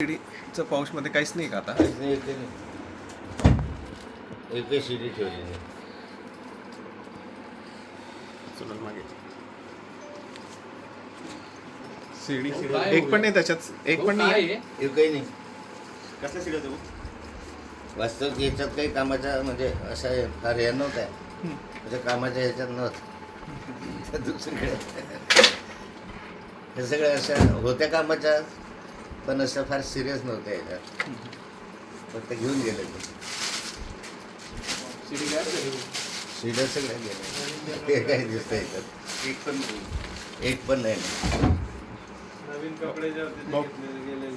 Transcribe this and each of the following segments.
शिडीचं पाऊसमध्ये काहीच नाही का आता? एकही शिडी ठेवली नाही मागे शिडी काय एक पण नाही त्याच्यात एक पण नाही आहे. एकही नाही. कसल्या शिड्या देऊ वास्तविक याच्यात काही कामाच्या म्हणजे असं आहे, फार हे नव्हतं म्हणजे कामाच्या ह्याच्यात नव्हतं. दुसरीकडे. हे सगळ्या अशा होत्या कामाच्या? पण असं फार सिरियस नव्हतं याच्यात. फक्त घेऊन गेले ते. शिड्या सगळ्या गेल्या ते काही दिसतं याच्यात एक पण नाही. एक पण नाही नवीन कपडे गेलेले.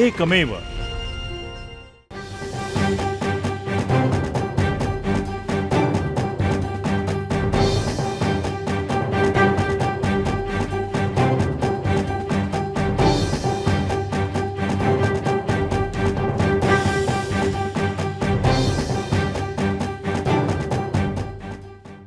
एकमेव.